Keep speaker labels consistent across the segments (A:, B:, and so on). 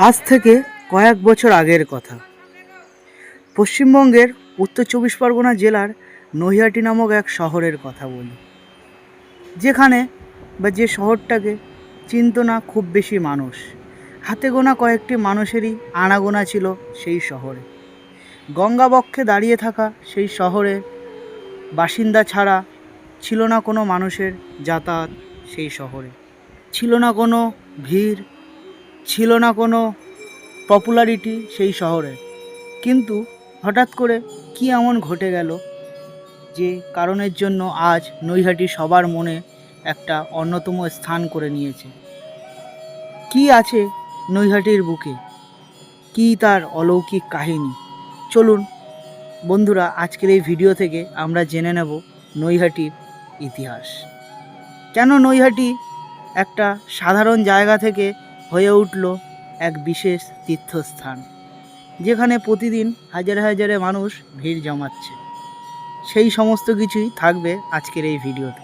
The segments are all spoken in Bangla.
A: আজ থেকে কয়েক বছর আগের কথা। পশ্চিমবঙ্গের উত্তর চব্বিশ পরগনা জেলার নৈহাটি নামক এক শহরের কথা বলি। যেখানে বা যে শহরটাকে চিনত না খুব বেশি মানুষ। হাতে গোনা কয়েকটি মানুষেরই আনাগোনা ছিল সেই শহরে। গঙ্গাবক্ষে দাঁড়িয়ে থাকা সেই শহরের বাসিন্দা ছাড়া ছিল না কোনো মানুষের যাতায়াত সেই শহরে। ছিল না কোনো ভিড় ছিল না কোনো পপুলারিটি সেই শহরে। কিন্তু হঠাৎ করে কি এমন ঘটে গেল যে কারণের জন্য আজ নৈহাটি সবার মনে একটা অন্যতম স্থান করে নিয়েছে? কি আছে নৈহাটির বুকে? কি তার অলৌকিক কাহিনী? চলুন বন্ধুরা, আজকের এই ভিডিও থেকে আমরা জেনে নেব নৈহাটির ইতিহাস। কেন নৈহাটি একটা সাধারণ জায়গা থেকে হয়ে উঠল এক বিশেষ তীর্থস্থান, যেখানে প্রতিদিন হাজারে হাজারে মানুষ ভিড় জমাচ্ছে। সেই সমস্ত কিছুই থাকবে আজকের এই ভিডিওতে।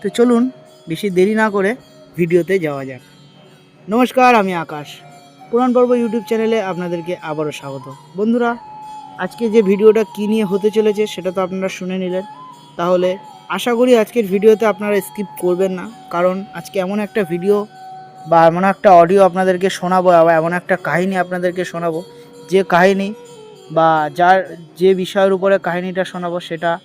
A: তো চলুন বেশি দেরি না করে ভিডিওতে যাওয়া যাক। নমস্কার, আমি আকাশ। পুরাণ পর্ব ইউটিউব চ্যানেলে আপনাদেরকে আবারও স্বাগত। বন্ধুরা, আজকে যে ভিডিওটা কী নিয়ে হতে চলেছে সেটা তো আপনারা শুনে নিলেন। তাহলে আশা করি আজকের ভিডিওতে আপনারা স্কিপ করবেন না, কারণ আজকে এমন একটা ভিডিও বা এমন একটা অডিও আপনাদেরকে শোনাবো বা এমন একটা কাহিনী আপনাদেরকে শোনাবো, যে কাহিনী বা যার, যে বিষয়ের উপরে কাহিনীটা শোনাবো সেটা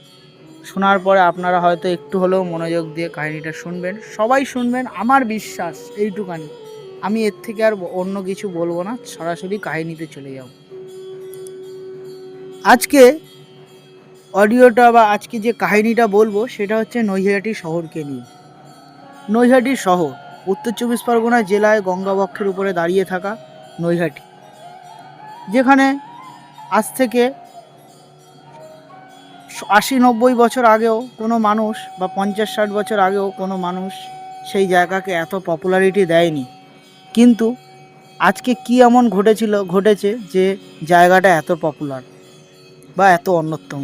A: শোনার পরে আপনারা হয়তো একটু হলেও মনোযোগ দিয়ে কাহিনীটা শুনবেন। সবাই শুনবেন, আমার বিশ্বাস এইটুকানি। আমি এর থেকে আর অন্য কিছু বলব না, সরাসরি কাহিনীতে চলে যাব। আজকে অডিওটা বা আজকে যে কাহিনীটা বলব, সেটা হচ্ছে নৈহাটি শহরকে নিয়ে। নৈহাটি শহর উত্তর চব্বিশ পরগনা জেলায় গঙ্গাবক্ষের উপরে দাঁড়িয়ে থাকা নৈহাটি, যেখানে আজ থেকে আশি নব্বই বছর আগেও কোনো মানুষ বা পঞ্চাশ ষাট বছর আগেও কোনো মানুষ সেই জায়গাকে এত পপুলারিটি দেয়নি। কিন্তু আজকে কি এমন ঘটেছিল, ঘটেছে যে জায়গাটা এত পপুলার বা এত অন্যতম?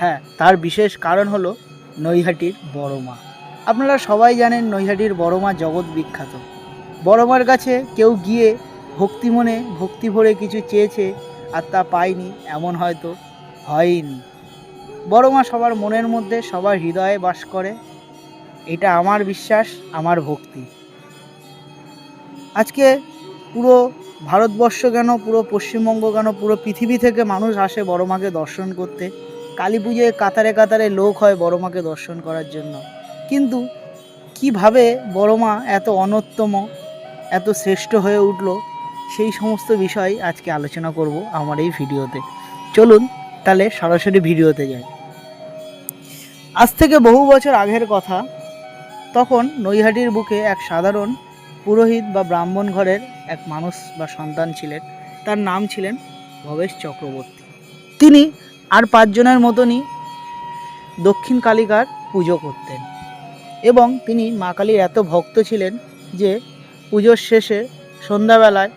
A: হ্যাঁ তার বিশেষ কারণ হলো নৈহাটির বড় মা আপনারা সবাই জানেন নৈহাটির বড় মা জগৎ বিখ্যাত। বড় মার কাছে কেউ গিয়ে ভক্তি মনে ভক্তি ভরে কিছু চেয়েছে আর তা পায়নি, এমন হয়তো হয়নি। বড় মা সবার মনের মধ্যে সবার হৃদয়ে বাস করে, এটা আমার বিশ্বাস, আমার ভক্তি। আজকে পুরো ভারতবর্ষ কেন, পুরো পশ্চিমবঙ্গ কেন, পুরো পৃথিবী থেকে মানুষ আসে বড় মাকে দর্শন করতে? কালী পুজোয় কাতারে কাতারে লোক হয় বড় মাকে দর্শন করার জন্য। কিন্তু কীভাবে বড় মা এত অনত্যম এত শ্রেষ্ঠ হয়ে উঠল, সেই সমস্ত বিষয় আজকে আলোচনা করব আমার এই ভিডিওতে। চলুন তাহলে সরাসরি ভিডিওতে যাই। আজ থেকে বহু বছর আগের কথা, তখন নৈহাটির বুকে এক সাধারণ পুরোহিত বা ব্রাহ্মণ ঘরের এক মানুষ বা সন্তান ছিলেন। তার নাম ছিলেন ভবেশ চক্রবর্তী। তিনি আর পাঁচজনের মতনই দক্ষিণ কালিকার পুজো করতেন। এবং তিনি মা কালীর এত ভক্ত ছিলেন যে পুজোর শেষে সন্ধ্যাবেলায়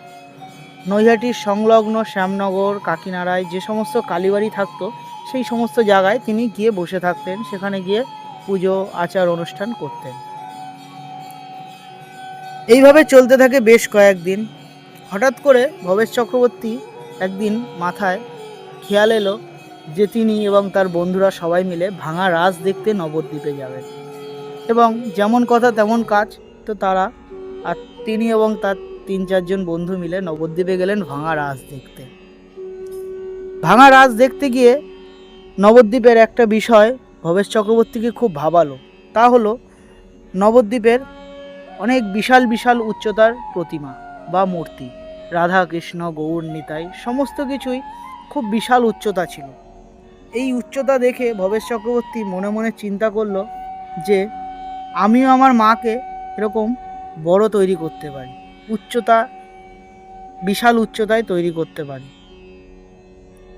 A: নৈহাটির সংলগ্ন শ্যামনগর, কাকিনাড়ায় যে সমস্ত কালীবাড়ি থাকতো, সেই সমস্ত জায়গায় তিনি গিয়ে বসে থাকতেন। সেখানে গিয়ে পুজো, আচার, অনুষ্ঠান করতেন। এইভাবে চলতে থাকে বেশ কয়েকদিন। হঠাৎ করে ভবেশ চক্রবর্তী একদিন মাথায় খেয়াল এলো যে তিনি এবং তার বন্ধুরা সবাই মিলে ভাঙা রাজ দেখতে নবদ্বীপে যাবেন। এবং যেমন কথা তেমন কাজ। তো তারা আর তিনি এবং তার তিন চারজন বন্ধু মিলে নবদ্বীপে গেলেন ভাঙা রাজ দেখতে। ভাঙা রাজ দেখতে গিয়ে নবদ্বীপের একটা বিষয় ভবেশ চক্রবর্তীকে খুব ভাবালো। তা হলো, নবদ্বীপের অনেক বিশাল বিশাল উচ্চতার প্রতিমা বা মূর্তি রাধা কৃষ্ণ গৌর, নিতাই, সমস্ত কিছুই খুব বিশাল উচ্চতা ছিল। এই উচ্চতা দেখে ভবেশ চক্রবর্তী মনে মনে চিন্তা করল যে আমিও আমার মাকে এরকম বড় তৈরি করতে পারি, উচ্চতা, বিশাল উচ্চতায় তৈরি করতে পারি।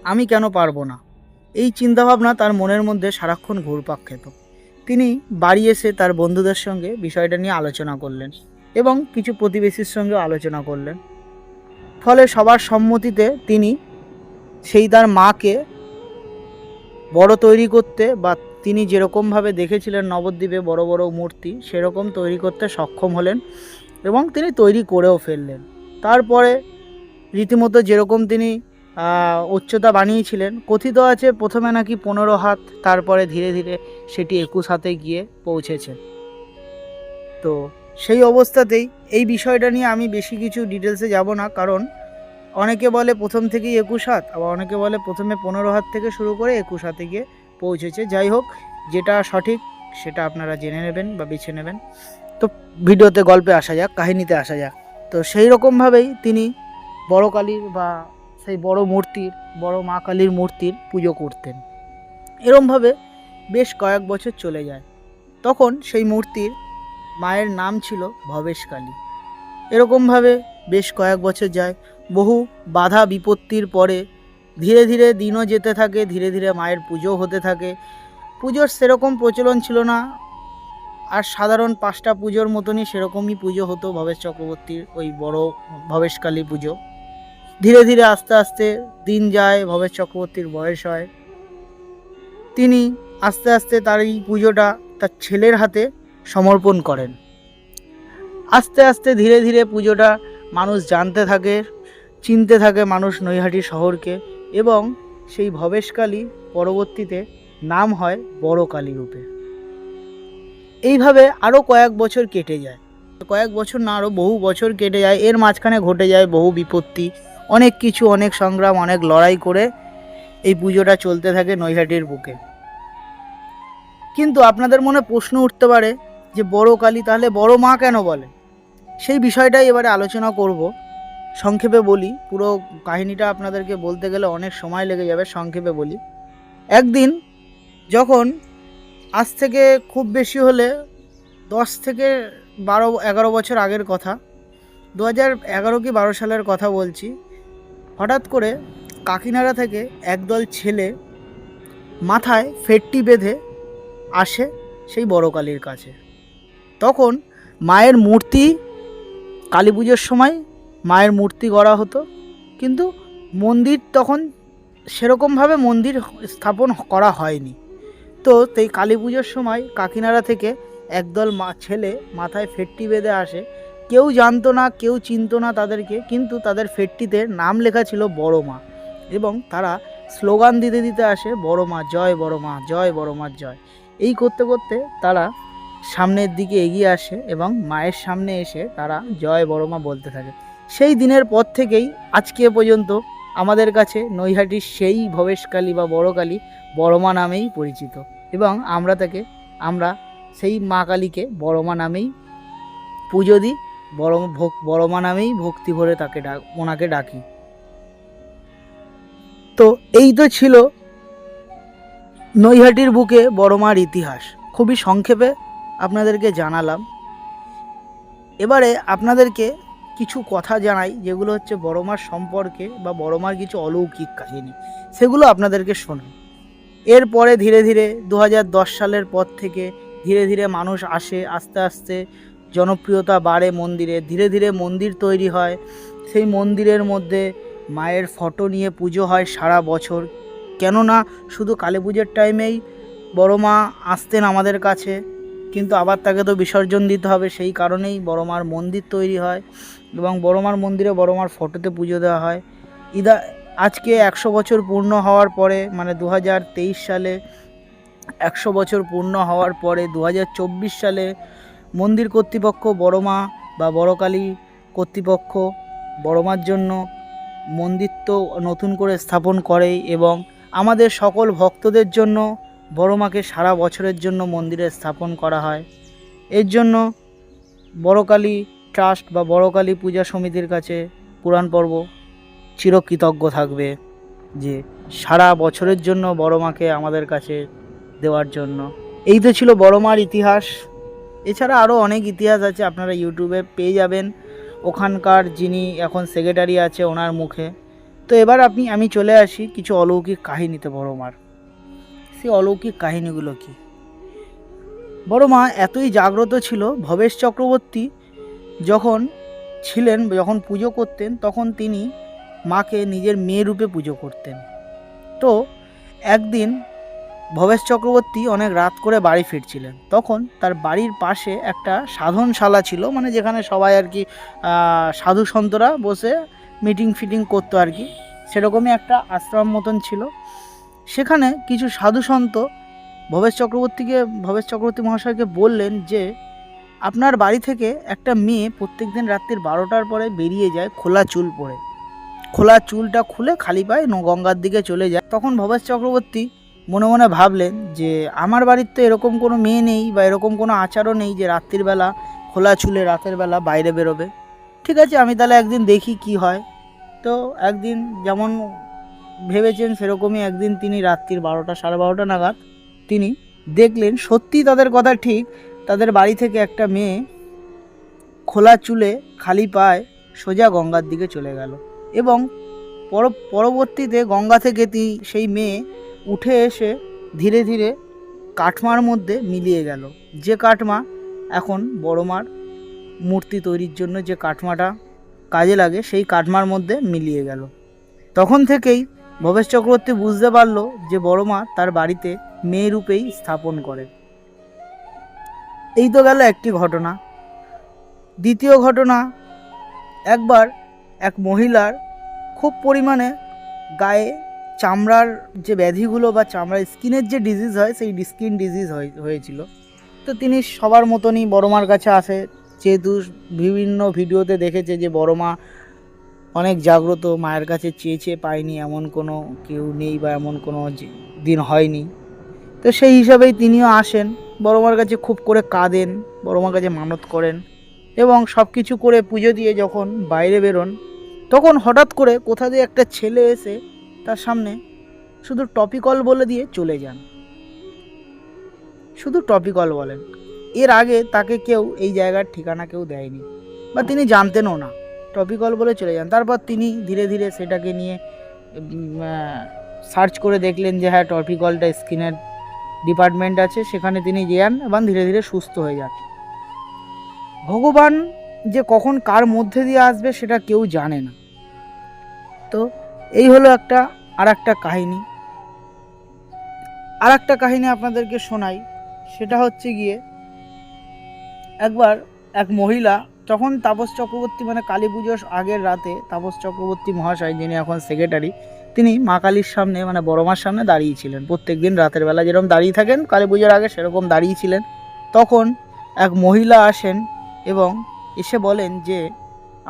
A: আমি কেন পারব না? এই চিন্তাভাবনা তার মনের মধ্যে সারাক্ষণ ঘুরপাক খেত। তিনি বাড়ি এসে তার বন্ধুদের সঙ্গে বিষয়টা নিয়ে আলোচনা করলেন এবং কিছু প্রতিবেশীর সঙ্গে আলোচনা করলেন। ফলে সবার সম্মতিতে তিনি সেই তার মাকে বড় তৈরি করতে বা তিনি যেরকমভাবে দেখেছিলেন নবদ্বীপে বড় বড় মূর্তি, সেরকম তৈরি করতে সক্ষম হলেন এবং তিনি তৈরি করেও ফেললেন। তারপরে রীতিমতো যেরকম তিনি উচ্চতা বানিয়েছিলেন, কথিত আছে প্রথমে নাকি পনেরো হাত, তারপরে ধীরে ধীরে সেটি একুশ হাতে গিয়ে পৌঁছেছে। তো সেই অবস্থাতেই এই বিষয়টা নিয়ে আমি বেশি কিছু ডিটেলসে যাব না, কারণ অনেকে বলে প্রথম থেকেই একুশ হাত, আবার অনেকে বলে প্রথমে পনেরো হাত থেকে শুরু করে একুশ হাতে গিয়ে পৌঁছেছে। যাই হোক, যেটা সঠিক, সেটা আপনারা জেনে নেবেন বা বেছে নেবেন। তো ভিডিওতে গল্পে আসা যাক, কাহিনীতে আসা যাক। তো সেই রকমভাবেই তিনি বড় কালীর বা সেই বড় মূর্তির, বড় মা কালীর মূর্তির পুজো করতেন। এরমভাবে বেশ কয়েক বছর চলে যায়। তখন সেই মূর্তির মায়ের নাম ছিল ভবেশ কালী। এরকমভাবে বেশ কয়েক বছর যায়। বহু বাধা বিপত্তির পরে ধীরে ধীরে দিনও যেতে থাকে, ধীরে ধীরে মায়ের পুজো হতে থাকে। পুজোর সেরকম প্রচলন ছিল না। আর সাধারণ পাঁচটা পুজোর মতনই সেরকমই পুজো হতো ভবেশ চক্রবর্তীর ওই বড় ভবেশকালী পুজো। ধীরে ধীরে আস্তে আস্তে দিন যায়, ভবেশ চক্রবর্তীর বয়স হয়। তিনি আস্তে আস্তে তার এই পুজোটা তার ছেলের হাতে সমর্পণ করেন। আস্তে আস্তে ধীরে ধীরে পুজোটা মানুষ জানতে থাকে, চিনতে থাকে মানুষ নৈহাটি শহরকে। এবং সেই ভবেশকালী পরবর্তীতে নাম হয় বড় কালী রূপে। এইভাবে আরও কয়েক বছর কেটে যায়। কয়েক বছর না আরও বহু বছর কেটে যায়। এর মাঝখানে ঘটে যায় বহু বিপত্তি, অনেক কিছু, অনেক সংগ্রাম, অনেক লড়াই করে এই পুজোটা চলতে থাকে নৈহাটির বুকে। কিন্তু আপনাদের মনে প্রশ্ন উঠতে পারে যে বড় কালী তাহলে বড় মা কেন বলে? সেই বিষয়টাই এবারে আলোচনা করব। সংক্ষেপে বলি, পুরো কাহিনীটা আপনাদেরকে বলতে গেলে অনেক সময় লেগে যাবে, সংক্ষেপে বলি। একদিন যখন আজ থেকে খুব বেশি হলে দশ থেকে বারো, এগারো বছর আগের কথা, দু হাজার এগারো কি বারো সালের কথা বলছি, হঠাৎ করে কাকিনাড়া থেকে একদল ছেলে মাথায় ফেটটি বেঁধে আসে সেই বড় কালীর কাছে। তখন মায়ের মূর্তি কালী পুজোর সময় মায়ের মূর্তি গড়া হতো। কিন্তু মন্দির তখন সেরকমভাবে মন্দির স্থাপন করা হয়নি। তো সেই কালী পুজোর সময় কাকিনাড়া থেকে একদল মা, ছেলে মাথায় ফেটটি বেঁধে আসে। কেউ জানতো না, কেউ চিনতো না তাদেরকে, কিন্তু তাদের ফেটটিতে নাম লেখা ছিল বড় মা। এবং তারা স্লোগান দিতে দিতে আসে, বড় মা জয়, বড় মা জয়, বড় মা জয়। এই করতে করতে তারা সামনের দিকে এগিয়ে আসে এবং মায়ের সামনে এসে তারা জয়, বড় মা বলতে থাকে। সেই দিনের পর থেকেই আজকে পর্যন্ত আমাদের কাছে নৈহাটির সেই ভবেশকালী বা বড় কালী বড় মা নামেই পরিচিত এবং আমরা তাকে, আমরা সেই মা কালীকে বড় মা নামেই পুজো দিই, বড় ভোগ বড় মা নামেই ভক্তি ভরে তাকে ডাক, ওনাকে ডাকি। তো এই তো ছিল নৈহাটির বুকে বড় মার ইতিহাস। খুবই সংক্ষেপে আপনাদেরকে জানালাম। এবারে আপনাদেরকে কিছু কথা জানাই, যেগুলো হচ্ছে বড় মার সম্পর্কে বা বড় মার কিছু অলৌকিক কাহিনী, সেগুলো আপনাদেরকে শোনাই। এরপরে ধীরে ধীরে দু হাজার দশ সালের পর থেকে ধীরে ধীরে মানুষ আসে, আস্তে আস্তে জনপ্রিয়তা বাড়ে মন্দিরে, ধীরে ধীরে মন্দির তৈরি হয়। সেই মন্দিরের মধ্যে মায়ের ফটো নিয়ে পুজো হয় সারা বছর। কেননা শুধু কালী পুজোর টাইমেই বড় মা আসতেন আমাদের কাছে, কিন্তু আবার তাকে তো বিসর্জন দিতে হবে, সেই কারণেই বড় মার মন্দির তৈরি হয়। এবং বড় মার মন্দিরে বড় মার ফটোতে পুজো দেওয়া হয়। ইদা, আজকে একশো বছর পূর্ণ হওয়ার পরে মানে দু হাজার তেইশ সালে একশো বছর পূর্ণ হওয়ার পরে দু হাজার চব্বিশ সালে মন্দির কর্তৃপক্ষ বড় মা বা বড় কালী কর্তৃপক্ষ বড় মার জন্য মন্দির তো নতুন করে স্থাপন করেই এবং আমাদের সকল ভক্তদের জন্য বড় মাকে সারা বছরের জন্য মন্দিরে স্থাপন করা হয়। এর জন্য বড় কালী ট্রাস্ট বা বড়কালী পূজা সমিতির কাছে পুরাণ পর্ব চিরকৃতজ্ঞ থাকবে যে সারা বছরের জন্য বড় মাকে আমাদের কাছে দেওয়ার জন্য। এই তো ছিল বড় মার ইতিহাস। এছাড়া আরও অনেক ইতিহাস আছে, আপনারা ইউটিউবে পেয়ে যাবেন। ওখানকার যিনি এখন সেক্রেটারি আছে, ওনার মুখে। তো এবার আপনি, আমি চলে আসি কিছু অলৌকিক কাহিনীতে বড় মার। সেই অলৌকিক কাহিনীগুলো কি? বড় মা এতই জাগ্রত ছিল, ভবেশ চক্রবর্তী যখন ছিলেন, যখন পুজো করতেন, তখন তিনি মাকে নিজের মেয়ে রূপে পুজো করতেন। তো একদিন ভবেশ চক্রবর্তী অনেক রাত করে বাড়ি ফিরছিলেন। তখন তার বাড়ির পাশে একটা সাধনশালা ছিল মানে যেখানে সবাই আর কি সাধু সন্তরা বসে মিটিং ফিটিং করতো আর কি। সেরকমই একটা আশ্রম মতন ছিল। সেখানে কিছু সাধু সন্ত ভবেশ চক্রবর্তীকে, ভবেশ চক্রবর্তী মহাশয়কে বললেন যে আপনার বাড়ি থেকে একটা মেয়ে প্রত্যেক দিন রাত্রির বারোটার পরে বেরিয়ে যায় খোলা চুল পরে। খোলা চুলটা খুলে খালি পায়ে ন- গঙ্গার দিকে চলে যায়। তখন ভবেশ চক্রবর্তী মনে মনে ভাবলেন যে, আমার বাড়ির তো এরকম কোনো মেয়ে নেই বা এরকম কোনো আচারও নেই যে রাত্রির বেলা খোলা চুলে রাতের বেলা বাইরে বেরোবে। ঠিক আছে, আমি তাহলে একদিন দেখি কি হয়। তো একদিন যেমন ভেবেছেন সেরকমই একদিন তিনি রাত্রির বারোটা, সাড়ে বারোটা নাগাদ তিনি দেখলেন সত্যি তাদের কথা ঠিক তাদের বাড়ি থেকে একটা মেয়ে খোলা চুলে খালি পায়ে সোজা গঙ্গার দিকে চলে গেল এবং পর- পরবর্তীতে গঙ্গা থেকে সেই মেয়ে উঠে এসে ধীরে ধীরে কাঠমার মধ্যে মিলিয়ে গেল। যে কাঠমা এখন বড় মার মূর্তি তৈরির জন্য যে কাঠমাটা কাজে লাগে, সেই কাঠমার মধ্যে মিলিয়ে গেল। তখন থেকেই ভবেশ চক্রবর্তী বুঝতে পারল যে বড় মা তার বাড়িতে মেয়ে রূপেই স্থাপন করে। এই তো গেল একটি ঘটনা। দ্বিতীয় ঘটনা, একবার এক মহিলার খুব পরিমাণে গায়ে চামড়ার যে ব্যাধিগুলো বা চামড়ার স্কিনের যে ডিজিজ হয়, সেই স্কিন ডিজিজ হয়েছিল। তো তিনি সবার মতনই বড় মার কাছে আসে, যেহেতু বিভিন্ন ভিডিওতে দেখেছে যে বড় মা অনেক জাগ্রত, মায়ের কাছে চেয়ে চেয়ে পায়নি, এমন কোনো কেউ নেই বা এমন কোনো দিন হয়নি। তো সেই হিসাবেই তিনিও আসেন। বড় মার কাছে খুব করে কাঁদেন বড় মার কাছে মানত করেন এবং সব কিছু করে পুজো দিয়ে যখন বাইরে বেরোন, তখন হঠাৎ করে কোথা দিয়ে একটা ছেলে এসে তার সামনে শুধু টপিকল বলে দিয়ে চলে যান। শুধু টপিকল বলেন। এর আগে তাকে কেউ এই জায়গার ঠিকানা কেউ দেয়নি বা তিনি জানতেনও না। টপিকল বলে চলে যান। তারপর তিনি ধীরে ধীরে সেটাকে নিয়ে সার্চ করে দেখলেন যে হ্যাঁ টপিকলটা স্কিনের ডিপার্টমেন্ট আছে, সেখানে তিনি যান এবং ধীরে ধীরে সুস্থ হয়ে যান। ভগবান যে কখন কার মধ্যে দিয়ে আসবে সেটা কেউ জানে না। তো এই হলো একটা আর একটা কাহিনী। আর একটা কাহিনী আপনাদেরকে শোনাই, সেটা হচ্ছে গিয়ে একবার এক মহিলা, তখন তাপস চক্রবর্তী মানে কালী পুজোর আগের রাতে তাপস চক্রবর্তী মহাশয়, যিনি এখন সেক্রেটারি তিনি মা কালীর সামনে মানে বড় মার সামনে দাঁড়িয়েছিলেন প্রত্যেক দিন রাতের বেলা যেরকম দাঁড়িয়ে থাকেন, কালী পুজোর আগে সেরকম দাঁড়িয়েছিলেন তখন এক মহিলা আসেন এবং এসে বলেন যে,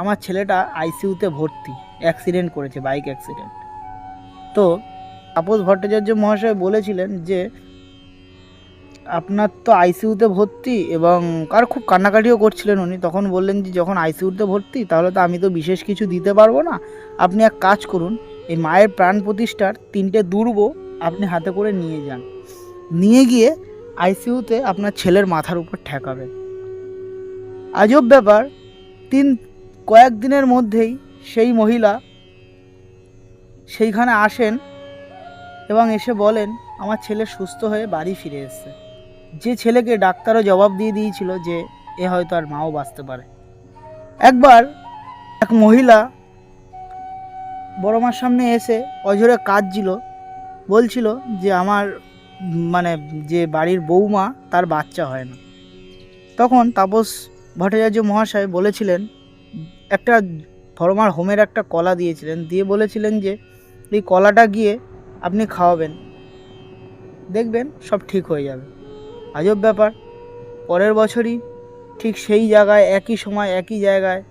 A: আমার ছেলেটা আইসিইউতে ভর্তি অ্যাক্সিডেন্ট করেছে বাইক অ্যাক্সিডেন্ট তো তাপস ভট্টাচার্য মহাশয় বলেছিলেন যে, আপনার তো আইসিইউতে ভর্তি এবং কার খুব কান্নাকাটিও করছিলেন উনি। তখন বললেন যে, যখন আইসিইউতে ভর্তি, তাহলে তো আমি তো বিশেষ কিছু দিতে পারব না। আপনি এক কাজ করুন এই মায়ের প্রাণ প্রতিষ্ঠার তিনটে দুর্ব আপনি হাতে করে নিয়ে যান। নিয়ে গিয়ে আইসিইউতে আপনার ছেলের মাথার উপর ঠেকাবেন আজব ব্যাপার, তিন কয়েকদিনের মধ্যেই সেই মহিলা সেইখানে আসেন এবং এসে বলেন, আমার ছেলে সুস্থ হয়ে বাড়ি ফিরে এসেছে। যে ছেলেকে ডাক্তারও জবাব দিয়ে দিয়েছিল যে, এ হয়তো আর মাও বাঁচতে পারে। একবার এক মহিলা বড় মার সামনে এসে অঝরে কাঁদছিল, বলছিল যে আমার মানে যে বাড়ির বৌমা তার বাচ্চা হয় না। তখন তাপস ভট্টাচার্য মহাশয় বলেছিলেন, একটা ধর্মার হোমের একটা কলা দিয়েছিলেন, দিয়ে বলেছিলেন যে এই কলাটা গিয়ে আপনি খাওয়াবেন, দেখবেন সব ঠিক হয়ে যাবে। আজব ব্যাপার, পরের বছরই ঠিক সেই জায়গায়, একই সময়, একই জায়গায়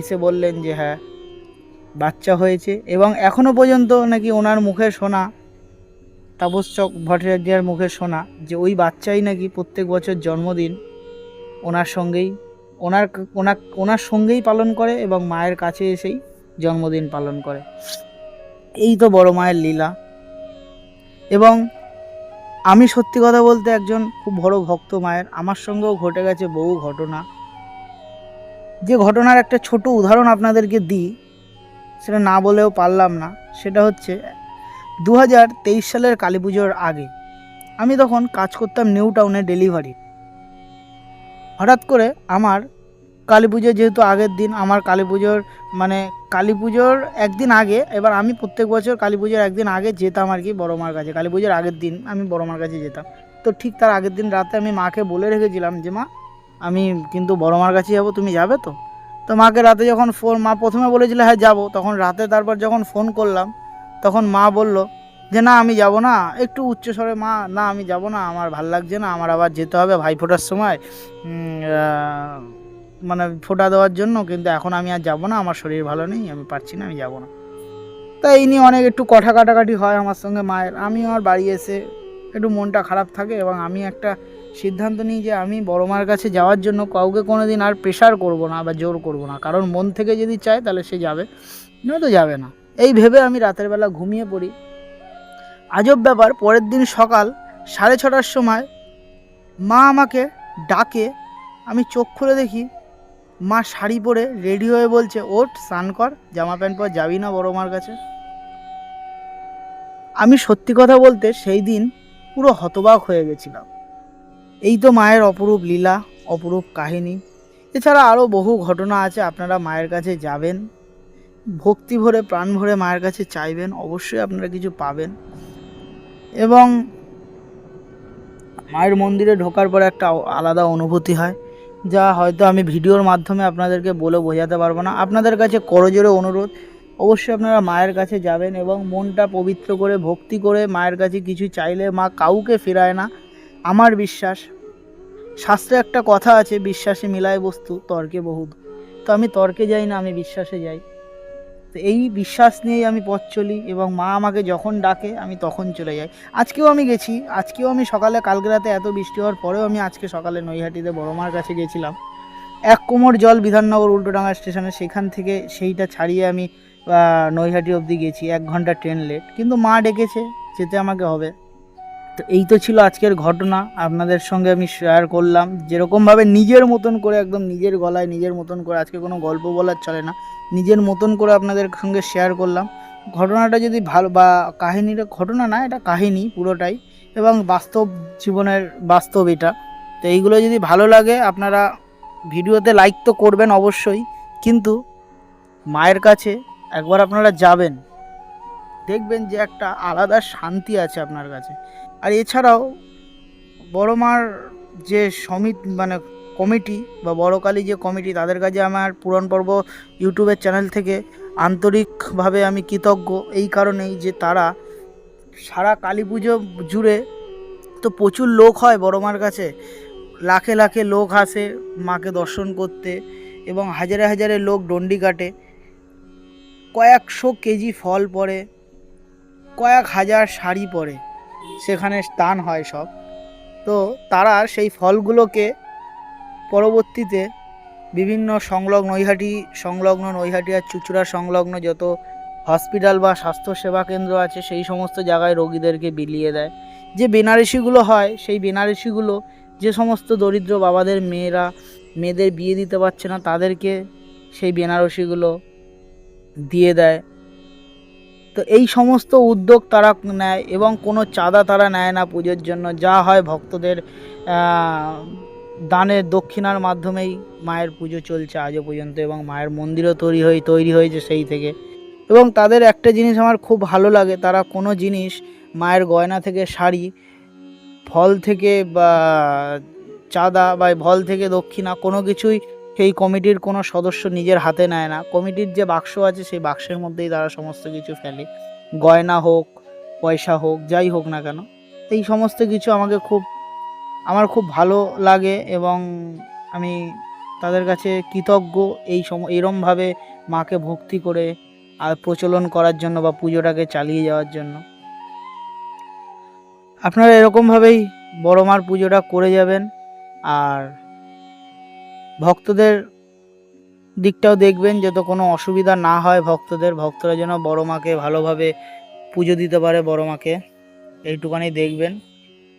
A: এসে বললেন যে হ্যাঁ বাচ্চা হয়েছে এবং এখনও পর্যন্ত নাকি ওনার মুখে শোনা তাপস চক ভট্টাচার্যের মুখে শোনা যে ওই বাচ্চাই নাকি প্রত্যেক বছর জন্মদিন ওনার সঙ্গেই, ওনার ওনার ওনার সঙ্গেই পালন করে এবং মায়ের কাছে এসেই জন্মদিন পালন করে। এই তো বড় মায়ের লীলা। এবং আমি সত্যি কথা বলতে একজন খুব বড় ভক্ত মায়ের, আমার সঙ্গেও ঘটে গেছে বহু ঘটনা। যে ঘটনার একটা ছোট উদাহরণ আপনাদেরকে দিই সেটা না বলেও পারলাম না। সেটা হচ্ছে দু হাজার তেইশ সালের কালী পুজোর আগে আমি তখন কাজ করতাম নিউ টাউনে ডেলিভারি। হঠাৎ করে আমার কালী পুজো যেহেতু আগের দিন, আমার কালী পুজোর মানে কালী পুজোর একদিন আগে, এবার আমি প্রত্যেক বছর কালী পুজোর একদিন আগে যেতাম আর কি বড় মার কাছে। কালী পুজোর আগের দিন আমি বড় মার কাছে যেতাম। তো ঠিক তার আগের দিন রাতে আমি মাকে বলে রেখেছিলাম যে, মা, আমি কিন্তু বড় মার কাছে যাব, তুমি যাবে তো? তো মাকে রাতে যখন ফোন, মা প্রথমে বলেছিল হ্যাঁ যাব। তখন রাতে তারপর যখন ফোন করলাম, তখন মা বলল যে, না, আমি যাব না। একটু উচ্চ স্বরে, মা, না, আমি যাব না। আমার ভালো লাগছে না। আমার আবার যেতে হবে ভাই ফোটার সময়। মানে ফোটা দেওয়ার জন্য। কিন্তু এখন আমি আর যাব না। আমার শরীর ভালো নেই। আমি পারছি না, আমি যাব না। তাই এই নিয়ে অনেক একটু কথা কাটাকাটি হয় আমার সঙ্গে মায়ের। আমি আমার বাড়ি এসে একটু মনটা খারাপ থাকে এবং আমি একটা সিদ্ধান্ত নিই যে আমি বড় মার কাছে যাওয়ার জন্য কাউকে কোনো দিন আর প্রেশার করব না বা জোর করব না। কারণ মন থেকে যদি চায় তাহলে সে যাবে, নয়তো যাবে না। এই ভেবে আমি রাতের বেলা ঘুমিয়ে পড়ি। আজব ব্যাপার, পরের দিন সকাল সাড়ে ছটার সময় মা আমাকে ডাকে, আমি চোখ খুলে দেখি মা শাড়ি পরে রেডি হয়ে বলছে, ওঠ, স্নান কর, জামা প্যান্ট পর যাবি না বড় মার কাছে? আমি সত্যি কথা বলতে সেই দিন পুরো হতবাক হয়ে গেছিলাম। এই তো মায়ের অপরূপ লীলা, অপরূপ কাহিনী। এছাড়া আরও বহু ঘটনা আছে, আপনারা মায়ের কাছে যাবেন। ভক্তি ভরে, প্রাণ ভরে মায়ের কাছে চাইবেন, অবশ্যই আপনারা কিছু পাবেন। এবং মায়ের মন্দিরে ঢোকার পরে একটা আলাদা অনুভূতি হয়, যা হয়তো আমি ভিডিওর মাধ্যমে আপনাদেরকে বলে বোঝাতে পারব না। আপনাদের কাছে করজোরে অনুরোধ, অবশ্যই আপনারা মায়ের কাছে যাবেন এবং মনটা পবিত্র করে, ভক্তি করে মায়ের কাছে কিছু চাইলে মা কাউকে ফেরায় না। আমার বিশ্বাস শাস্ত্রে একটা কথা আছে, বিশ্বাসে মিলায় বস্তু, তর্কে বহুত। তো আমি তর্কে যাই না, আমি বিশ্বাসে যাই। তো এই বিশ্বাস নিয়েই আমি পথ চলি এবং মা আমাকে যখন ডাকে, আমি তখন চলে যাই। আজকেও আমি গেছি, আজকেও আমি সকালে, কালকে রাতে এত বৃষ্টি হওয়ার পরেও আমি আজকে সকালে নৈহাটিতে বড় মার কাছে গেছিলাম। এক কোমর জল বিধাননগর উল্টোডাঙ্গা স্টেশনে, সেখান থেকে সেইটা ছাড়িয়ে আমি নৈহাটি অবধি গেছি। এক ঘণ্টা ট্রেন লেট। কিন্তু মা ডেকেছে, যেতে আমাকে হবে। তো এই তো ছিল আজকের ঘটনা। আপনাদের সঙ্গে আমি শেয়ার করলাম। যেরকমভাবে নিজের মতন করে একদম নিজের গলায়, নিজের মতন করে আজকে কোনো গল্প বলার চলে না, নিজের মতন করে আপনাদের সঙ্গে শেয়ার করলাম। ঘটনাটা যদি ভালো বা কাহিনীটা ঘটনা না, এটা কাহিনী পুরোটাই এবং বাস্তব জীবনের বাস্তব এটা। তো এইগুলো যদি ভালো লাগে, আপনারা ভিডিওতে লাইক তো করবেন অবশ্যই, কিন্তু মায়ের কাছে একবার আপনারা যাবেন। দেখবেন যে একটা আলাদা শান্তি আছে আপনার কাছে। আর এছাড়াও বড় মার যে সমিত মানে কমিটি বা বড় কালী যে কমিটি, তাদের কাছে আমার পুরাণ পর্ব ইউটিউবের চ্যানেল থেকে আন্তরিকভাবে আমি কৃতজ্ঞ। এই কারণেই যে তারা সারা কালী পুজো জুড়ে তো প্রচুর লোক হয় বড় মার কাছে। লাখে লাখে লোক আসে মাকে দর্শন করতে এবং হাজারে হাজারে লোক ডন্ডি কাটে। কয়েকশো কেজি ফল পড়ে, কয়েক হাজার শাড়ি পরে সেখানে স্থান হয় সব। তো তারা সেই ফলগুলোকে পরবর্তীতে বিভিন্ন সংলগ্ন নৈহাটি সংলগ্ন, নৈহাটি আর চুচুড়া সংলগ্ন যত হসপিটাল বা স্বাস্থ্যসেবা কেন্দ্র আছে, সেই সমস্ত জায়গায় রোগীদেরকে বিলিয়ে দেয়। যে বেনারসিগুলো হয়, সেই বেনারসিগুলো যে সমস্ত দরিদ্র বাবাদের মেয়েরা, মেয়েদের বিয়ে দিতে পারছে না, তাদেরকে সেই বেনারসিগুলো দিয়ে দেয়। তো এই সমস্ত উদ্যোগ তারা নেয় এবং কোনো চাঁদা তারা নেয় না পুজোর জন্য। যা হয় ভক্তদের দানের দক্ষিণার মাধ্যমেই মায়ের পুজো চলছে আজও পর্যন্ত এবং মায়ের মন্দিরও তৈরি হয়ে, তৈরি হয়েছে সেই থেকে। এবং তাদের একটা জিনিস আমার খুব ভালো লাগে, তারা কোনো জিনিস মায়ের গয়না থেকে শাড়ি, ফল থেকে বা চাঁদা বা ফল থেকে দক্ষিণা কোনো কিছুই সেই কমিটির কোনো সদস্য নিজের হাতে নেয় না। কমিটির যে বাক্স আছে, সেই বাক্সের মধ্যেই তারা সমস্ত কিছু ফেলে। গয়না হোক, পয়সা হোক, যাই হোক না কেন, এই সমস্ত কিছু আমাকে খুব, আমার খুব ভালো লাগে এবং আমি তাদের কাছে কৃতজ্ঞ এই সম, এরমভাবে মাকে ভক্তি করে আর প্রচলন করার জন্য বা পুজোটাকে চালিয়ে যাওয়ার জন্য। আপনারা এরকমভাবেই বড় মার পুজোটা করে যাবেন। আর ভক্তদের দিকটাও দেখবেন, যাতে কোনো অসুবিধা না হয় ভক্তদের, ভক্তরা যেন বড় মাকে ভালোভাবে পুজো দিতে পারে, বড় মাকে এইটুখানি দেখবেন।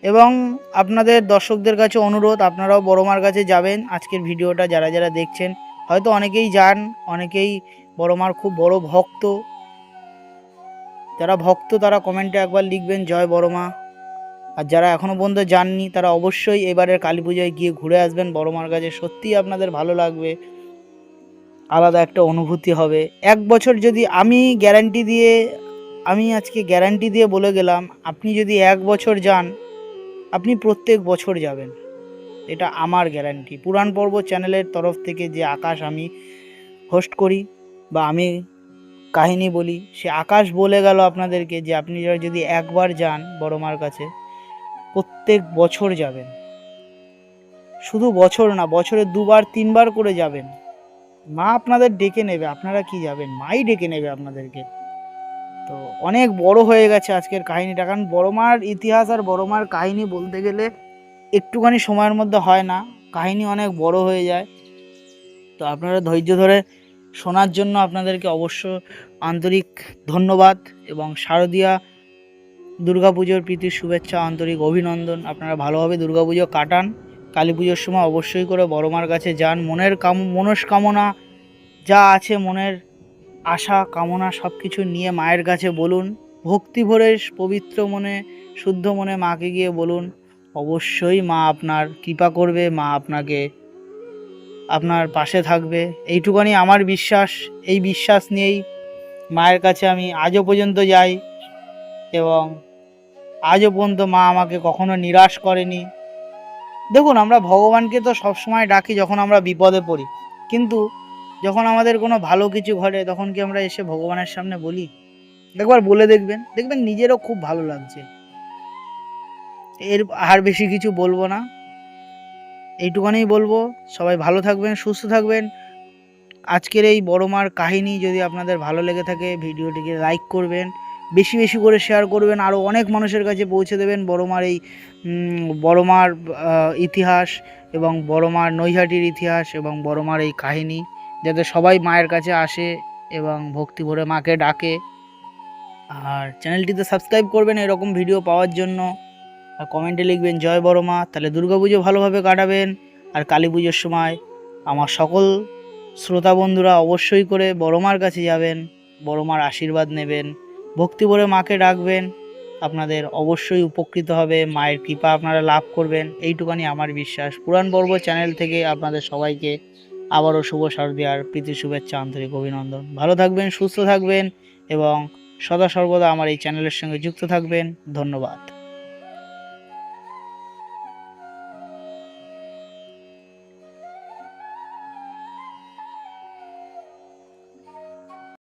A: এবং আপনাদের দর্শকদের কাছে অনুরোধ, আপনারাও বড় মার কাছে যাবেন। আজকের ভিডিওটা যারা যারা দেখছেন, হয়তো অনেকেই যান, অনেকেই বড় মার খুব বড় ভক্ত। যারা ভক্ত, তারা কমেন্টে একবার লিখবেন, জয় বড় মা। আর যারা এখনও পর্যন্ত যাননি, তারা অবশ্যই এবারের কালী পুজোয় গিয়ে ঘুরে আসবেন। বড় মার কাছে সত্যিই আপনাদের ভালো লাগবে। আলাদা একটা অনুভূতি হবে। এক বছর যদি আমি গ্যারান্টি দিয়ে, আমি আজকে গ্যারান্টি দিয়ে বলে গেলাম, আপনি যদি এক বছর যান, আপনি প্রত্যেক বছর যাবেন। এটা আমার গ্যারান্টি পুরাণ পর্ব চ্যানেলের তরফ থেকে যে আকাশ আমি হোস্ট করি বা আমি কাহিনী বলি, সে আকাশ বলে গেল আপনাদেরকে যে আপনি যদি একবার যান বড় মার কাছে প্রত্যেক বছর যাবেন। শুধু বছর না, বছরে দুবার, তিনবার করে যাবেন। মা আপনাদের ডেকে নেবে, আপনারা কি যাবেন? মাই ডেকে নেবে আপনাদেরকে। তো অনেক বড় হয়ে গেছে আজকের কাহিনীটা, কারণ বড় মার ইতিহাস আর বড় মার কাহিনী বলতে গেলে একটুখানি সময়ের মধ্যে হয় না। কাহিনী অনেক বড় হয়ে যায়। তো আপনারা ধৈর্য ধরে শোনার জন্য আপনাদেরকে অবশ্য আন্তরিক ধন্যবাদ এবং শারদীয়া দুর্গাপুজোর প্রীতির শুভেচ্ছা, আন্তরিক অভিনন্দন। আপনারা ভালোভাবে দুর্গাপুজো কাটান। কালী পুজোর সময় অবশ্যই করে বড় মার কাছে যান। মনের কাম, মনস্কামনা যা আছে, মনের আশা, কামনা সব কিছু নিয়ে মায়ের কাছে বলুন। ভক্তি ভরে পবিত্র মনে, শুদ্ধ মনে মাকে গিয়ে বলুন, অবশ্যই মা আপনার কৃপা করবে, মা আপনাকে, আপনার পাশে থাকবে। এইটুকানি আমার বিশ্বাস। এই বিশ্বাস নিয়েই মায়ের কাছে আমি আজও পর্যন্ত যাই এবং আজও পর্যন্ত মা আমাকে কখনো নিরাশ করেনি। দেখুন, আমরা ভগবানকে তো সবসময় ডাকি যখন আমরা বিপদে পড়ি। কিন্তু যখন আমাদের কোনো ভালো কিছু ঘটে, তখন কি আমরা এসে ভগবানের সামনে বলি? একবার বলে দেখবেন। দেখবেন নিজেরও খুব ভালো লাগছে। এর আর বেশি কিছু বলব না। এইটুখানি বলব। সবাই ভালো থাকবেন, সুস্থ থাকবেন। আজকের এই বড় মার কাহিনী যদি আপনাদের ভালো লেগে থাকে, ভিডিওটিকে লাইক করবেন। বেশি বেশি করে শেয়ার করবেন। আরও অনেক মানুষের কাছে পৌঁছে দেবেন বড় মার এই উম, বড় মার ইতিহাস এবং বড় মার নৈহাটির ইতিহাস এবং বড় মার এই কাহিনী যাতে সবাই মায়ের কাছে আসে এবং ভক্তি ভরে মাকে ডাকে। আর চ্যানেলটিতে সাবস্ক্রাইব করবেন এরকম ভিডিও পাওয়ার জন্য। আর কমেন্টে লিখবেন জয় বড় মা তাহলে দুর্গাপুজো ভালোভাবে কাটাবেন। আর কালী পুজোর সময় আমার সকল শ্রোতা বন্ধুরা অবশ্যই করে বড় মার কাছে যাবেন। বড় মার আশীর্বাদ নেবেন। ভক্তি ভরে মাকে ডাকবেন। আপনাদের অবশ্যই উপকৃত হবে। মায়ের কৃপা আপনারা লাভ করবেন। এইটুকানি আমার বিশ্বাস। পুরাণ পর্ব চ্যানেল থেকে আপনাদের সবাইকে আবারও শুভ শারদীয়ার প্রীতি শুভেচ্ছা, আন্তরিক অভিনন্দন। ভালো থাকবেন, সুস্থ থাকবেন এবং সদা সর্বদা আমার এই চ্যানেলের সঙ্গে যুক্ত থাকবেন। ধন্যবাদ।